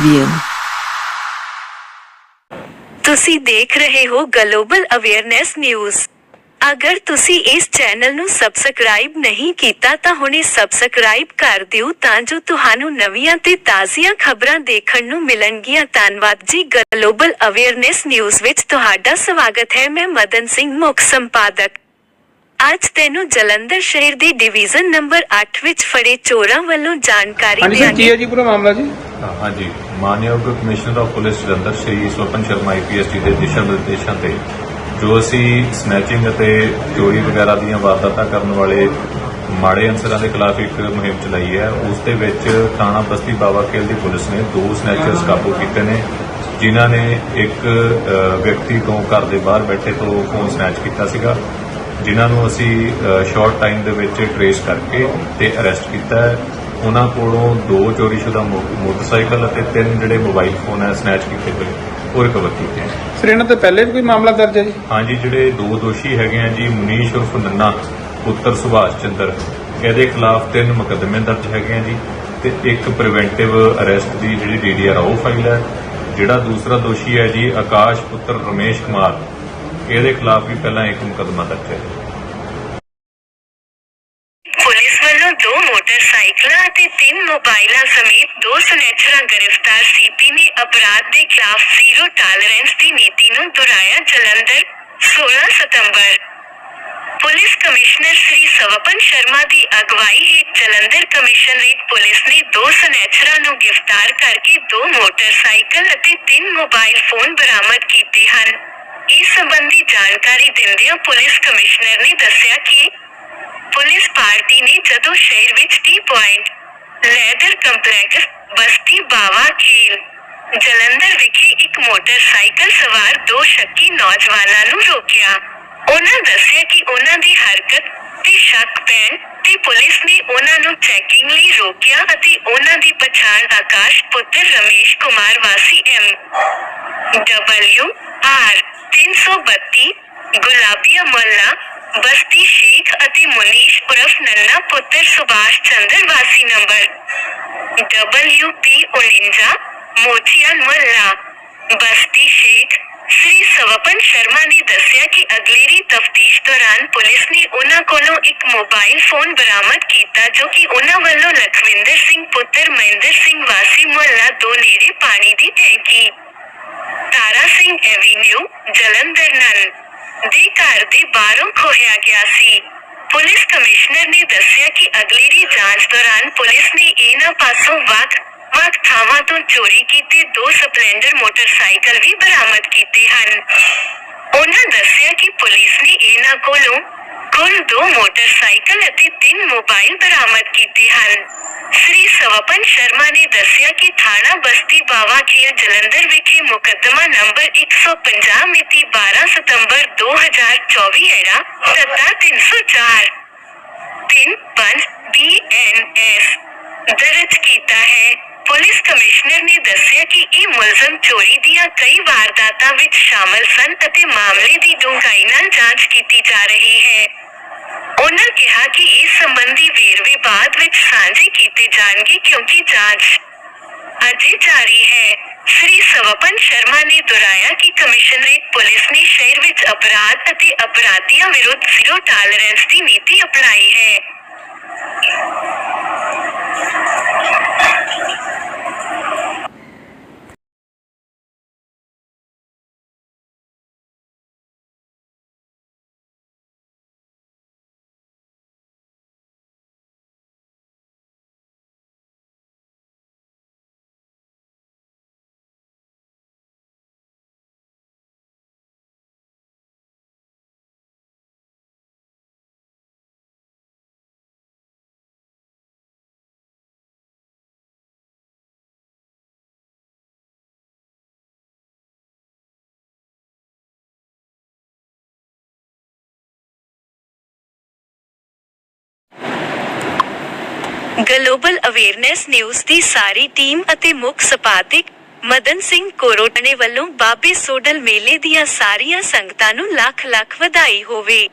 Aware. ਤੁਸੀਂ ਦੇਖ ਰਹੇ ਹੋ ਗਲੋਬਲ ਅਵੇਅਰਨੈਸ ਨਿਊਜ਼ ਅਗਰ ਤੁਸੀਂ ਇਸ ਚੈਨਲ ਨੂੰ ਸਬਸਕ੍ਰਾਈਬ ਨਹੀਂ ਕੀਤਾ ਤਾਂ ਹੁਣੇ ਸਬਸਕ੍ਰਾਈਬ ਕਰ ਦਿਓ ਤਾਂ ਜੋ ਤੁਹਾਨੂੰ ਨਵੀਆਂ ਤੇ ਤਾਜ਼ੀਆਂ ਖਬਰਾਂ ਦੇਖਣ ਨੂੰ ਮਿਲਣਗੀਆਂ। ਧੰਨਵਾਦ ਜੀ। ਗਲੋਬਲ ਅਵੇਅਰਨੈਸ ਨਿਊਜ਼ ਵਿੱਚ ਤੁਹਾਡਾ ਸਵਾਗਤ ਹੈ। ਮੈਂ ਮਦਨ ਸਿੰਘ ਮੁੱਖ ਸੰਪਾਦਕ। ਅੱਜ ਤੈਨੂੰ ਜਲੰਧਰ ਸ਼ਹਿਰ ਦੇ ਡਿਵੀਜ਼ਨ ਨੰਬਰ 8 ਵਿੱਚ ਫੜੇ ਚੋਰਾਂ ਵੱਲੋਂ ਜਾਣਕਾਰੀ ਹਾਂਜੀ ਸਰ ਕੀ ਹੈ ਜੀ ਪੂਰਾ ਮਾਮਲਾ ਜੀ? ਹਾਂ, ਹਾਂਜੀ। ਮਾਨਯੋਗ commissioner of police Jalandhar Shri Swapan Sharma IPS ji ਦੇ ਦਿਸ਼ਾ ਨਿਰਦੇਸ਼ਾਂ ਤੇ ਜੋ ਅਸੀਂ ਸਨੈਚਿੰਗ ਅਤੇ ਚੋਰੀ ਵਗੈਰਾ ਦੀਆਂ ਵਾਰਦਾਤਾਂ ਕਰਨ ਵਾਲੇ ਮਾੜੇ ਅਨਸਰਾਂ ਦੇ ਖਿਲਾਫ ਇੱਕ ਮੁਹਿੰਮ ਚਲਾਈ ਹੈ, ਉਸ ਦੇ ਵਿੱਚ ਥਾਣਾ ਬਸਤੀ ਬਾਵਾ ਖੇਲ ਦੀ ਪੁਲਿਸ ਨੇ ਦੋ ਸਨੈਚਰਸ ਕਾਬੂ ਕੀਤੇ ਨੇ, ਜਿਨ੍ਹਾਂ ਨੇ ਇੱਕ ਵਿਅਕਤੀ ਤੋਂ ਘਰ ਦੇ ਬਾਹਰ ਬੈਠੇ ਤੋਂ ਫੋਨ ਸਨੈਚ ਕੀਤਾ ਸੀਗਾ, ਜਿਨ੍ਹਾਂ ਨੂੰ ਅਸੀਂ ਸ਼ਾਰਟ ਟਾਈਮ ਦੇ ਵਿੱਚ ਟਰੇਸ ਕਰਕੇ ਤੇ ਅਰੈਸਟ ਕੀਤਾ ਹੈ। ਉਹਨਾਂ ਕੋਲੋਂ ਦੋ ਮੋ- ਮੋਟਰਸਾਈਕਲ ਅਤੇ ਤਿੰਨ ਜਿਹੜੇ ਮੋਬਾਈਲ ਫੋਨ ਹੈ ਸਨੈਚ ਕੀਤੇ ਹੋਏ ਉਹ ਰਿਕਵਰ ਕੀਤੇ ਹੈ। ਸਰ ਇਹਨਾਂ ਤੇ ਪਹਿਲੇ ਵੀ ਕੋਈ ਮਾਮਲਾ ਦਰਜ ਹੈ ਜੀ? ਹਾਂਜੀ ਜਿਹੜੇ ਦੋ ਦੋਸ਼ੀ ਹੈਗੇ ਆ ਜੀ ਮਨੀਸ਼ ਉਰਫ ਨੰਨਾ ਪੁੱਤਰ ਸੁਭਾਸ਼ ਚੰਦਰ ਇਹਦੇ ਖਿਲਾਫ ਤਿੰਨ ਮੁਕੱਦਮੇ ਦਰਜ ਹੈਗੇ ਆ ਜੀ ਤੇ ਇੱਕ ਪ੍ਰੀਵੈਂਟਿਵ ਅਰੈਸਟ ਦੀ ਜਿਹੜੀ ਡੀਡੀਆਰ ਉਹ ਫਾਈਲ ਹੈ। ਜਿਹੜਾ ਦੂਸਰਾ ਦੋਸ਼ੀ ਹੈ ਜੀ ਆਕਾਸ਼ ਪੁੱਤਰ ਰਮੇਸ਼ ਕੁਮਾਰ ਇਹਦੇ ਖਿਲਾਫ ਵੀ ਪਹਿਲਾਂ ਇੱਕ ਮੁਕੱਦਮਾ ਦਰਜ ਹੈ। ਪੁਲਿਸ ਵੱਲੋਂ ਦੋ ਮੋਟਰਸਾਈਕਲਾਂ ਅਤੇ ਤਿੰਨ ਮੋਬਾਈਲਾਂ ਸਮੇਤ ਦੋ ਸਨੈਚਰਾਂ ਗ੍ਰਿਫਤਾਰ ਸੀਪੀ ਨੇ ਅਪਰਾਧ ਦੇ ਖਿਲਾਫ ਜ਼ੀਰੋ ਟਾਲਰੈਂਸ ਦੀ ਨੀਤੀ ਨੂੰ ਦੁਹਰਾਇਆ ਜਲੰਧਰ 16 ਸਤੰਬਰ ਪੁਲਿਸ ਕਮਿਸ਼ਨਰ ਸ੍ਰੀ ਸਵਪਨ ਸ਼ਰਮਾ ਦੀ ਅਗਵਾਈ ਹੇਠ ਜਲੰਧਰ ਕਮਿਸ਼ਨਰੇਟ ਪੁਲਿਸ ਨੇ ਦੋ ਸਨੈਚਰਾਂ ਨੂੰ ਗ੍ਰਿਫਤਾਰ ਕਰਕੇ ਦੋ ਮੋਟਰਸਾਈਕਲ ਅਤੇ ਤਿੰਨ ਮੋਬਾਈਲ ਫੋਨ ਬਰਾਮਦ ਕੀਤੇ ਹਨ ਇਸ ਸੰਬੰਧੀ ਜਾਣਕਾਰੀ ਦਿੰਦਿਆਂ ਪੁਲਿਸ ਪੁਲਿਸ ਪਾਰਟੀ ਨੇ ਜਦੋਂ ਸ਼ਹਿਰ ਵਿੱਚ T point, leather complex, Basti Bawa Khel Jalandhar ਵਿਖੇ ਇੱਕ ਮੋਟਰਸਾਈਕਲ ਸਵਾਰ ਦੋ ਸ਼ੱਕੀ ਨੌਜਵਾਨਾਂ ਨੂੰ ਰੋਕਿਆ। ਉਹਨਾਂ ਦੱਸਿਆ ਕਿ ਉਹਨਾਂ ਦੀ ਹਰਕਤ ਤੇ ਸ਼ੱਕ ਪੈਣ ਤੇ ਪੁਲਿਸ ਨੇ ਉਹਨਾਂ ਨੂੰ ਚੈਕਿੰਗ ਲਈ ਰੋਕਿਆ ਅਤੇ ਉਹਨਾਂ ਦੀ ਪਛਾਣ ਆਕਾਸ਼ ਪੁੱਤਰ ਰਮੇਸ਼ ਕੁਮਾਰ ਵਾਸੀ M W R 332 Gulabia Malla Basti ਅਤੇ ਮੁਨੀਸ਼ ਉਰਫ ਨੰਨਾ ਪੁੱਤਰ ਸੁਭਾਸ਼ ਚੰਦਰ ਵਾਸੀ ਨੰਬਰ। WP 49 ਮੋਤੀਆ ਬਸਤੀ ਸ਼ੇਖ ਸ੍ਰੀ ਸਵਪਨ ਸ਼ਰਮਾ ਨੇ ਦੱਸਿਆ ਕਿ ਅਗਲੇਰੀ ਤਫਤੀਸ਼ ਦੌਰਾਨ ਪੁਲਿਸ ਨੇ ਉਹਨਾਂ ਕੋਲੋਂ ਇੱਕ ਮੋਬਾਈਲ ਫੋਨ ਬਰਾਮਦ ਕੀਤਾ ਜੋ ਕਿ ਉਹਨਾਂ ਵੱਲੋਂ ਲਖਵਿੰਦਰ ਸਿੰਘ ਪੁੱਤਰ ਮਹਿੰਦਰ ਸਿੰਘ ਵਾਸੀ ਮੁਹੱਲਾ ਦੋ ਨੇੜੇ ਪਾਣੀ ਦੀ ਟੈਂਕੀ। ਤਾਰਾ ਸਿੰਘ ਐਵੀਨਿਊ ਜਲੰਧਰ ਨਨ ਦੇ ਘਰ ਦੇ ਬਾਹਰੋਂ ਖੋਹਿਆ ਗਿਆ ਸੀ। ਪੁਲਿਸ ਕਮਿਸ਼ਨਰ ਨੇ ਦੱਸਿਆ ਕਿ ਅਗਲੇਰੀ ਜਾਂਚ ਦੌਰਾਨ ਪੁਲਿਸ ਨੇ ਇਹਨਾਂ ਪਾਸੋਂ ਵੱਖ ਵੱਖ ਥਾਵਾਂ ਤੋਂ ਚੋਰੀ ਕੀਤੇ ਦੋ ਸਪਲੈਂਡਰ ਮੋਟਰਸਾਈਕਲ ਵੀ ਬਰਾਮਦ ਕੀਤੇ ਹਨ। ਉਹਨਾਂ ਦੱਸਿਆ ਕਿ ਪੁਲਿਸ ਨੇ ਇਹਨਾਂ ਕੋਲੋਂ ਕੁੱਲ ਦੋ ਮੋਟਰਸਾਈਕਲ ਅਤੇ ਤਿੰਨ ਮੋਬਾਈਲ ਬਰਾਮਦ ਕੀਤੇ ਹਨ। ਸ੍ਰੀ ਸਵਪਨ ਸ਼ਰਮਾ ਨੇ ਦੱਸਿਆ ਕਿ ਥਾਣਾ ਬਸਤੀ ਬਾਵਾ ਖੇਲ ਜਲੰਧਰ ਵਿਖੇ ਮੁਕੱਦਮਾ ਨੰਬਰ 150 ਮਿਤੀ 12 ਸਤੰਬਰ 2024 ਐੜਾ ਸੱਤਾ 304 ਤਿੰਨ ਪੰਜ ਬੀਐਨਐਸ ਦਰਜ ਕੀਤਾ ਹੈ ਪੁਲਿਸ ਕਮਿਸ਼ਨਰ ਨੇ ਦੱਸਿਆ ਕਿ ਇਹ ਮੁਲਜ਼ਮ ਚੋਰੀ ਦੀਆਂ ਕਈ ਵਾਰਦਾਤਾਂ ਵਿੱਚ ਸ਼ਾਮਲ ਸਨ ਅਤੇ ਮਾਮਲੇ ਦੀ ਡੂੰਘਾਈ ਨਾਲ ਜਾਂਚ ਕੀਤੀ ਜਾ ਰਹੀ ਹੈ ਉਹਨਾਂ ਕਿਹਾ ਕਿ ਇਸ ਸੰਬੰਧੀ ਵੇਰਵੇ ਬਾਅਦ ਵਿੱਚ ਸਾਂਝੇ ਕੀਤੇ ਜਾਣਗੇ ਕਿਉਂਕਿ ਜਾਂਚ ਅਜੇ ਜਾਰੀ ਹੈ ਸ੍ਰੀ ਸਵਪਨ ਸ਼ਰਮਾ ਨੇ ਦੁਹਰਾਇਆ ਕਿ ਕਮਿਸ਼ਨਰੇਟ ਪੁਲਿਸ ਨੇ ਸ਼ਹਿਰ ਵਿੱਚ ਅਪਰਾਧ ਅਤੇ ਅਪਰਾਧੀਆਂ ਵਿਰੁੱਧ ਜ਼ੀਰੋ ਟਾਲਰੈਂਸ ਦੀ ਨੀਤੀ ਅਪਣਾਈ ਹੈ ਗਲੋਬਲ ਅਵੇਅਰਨੈਸ ਨਿਊਜ਼ ਦੀ ਸਾਰੀ ਟੀਮ ਅਤੇ ਮੁੱਖ ਸੰਪਾਦਕ ਮਦਨ ਸਿੰਘ ਕੋਰੋਟਣੇ ਵੱਲੋਂ ਬਾਬੇ ਸੋਡਲ ਮੇਲੇ ਦੀਆਂ ਸਾਰੀਆਂ ਸੰਗਤਾਂ ਨੂੰ ਲੱਖ ਲੱਖ ਵਧਾਈ ਹੋਵੇ।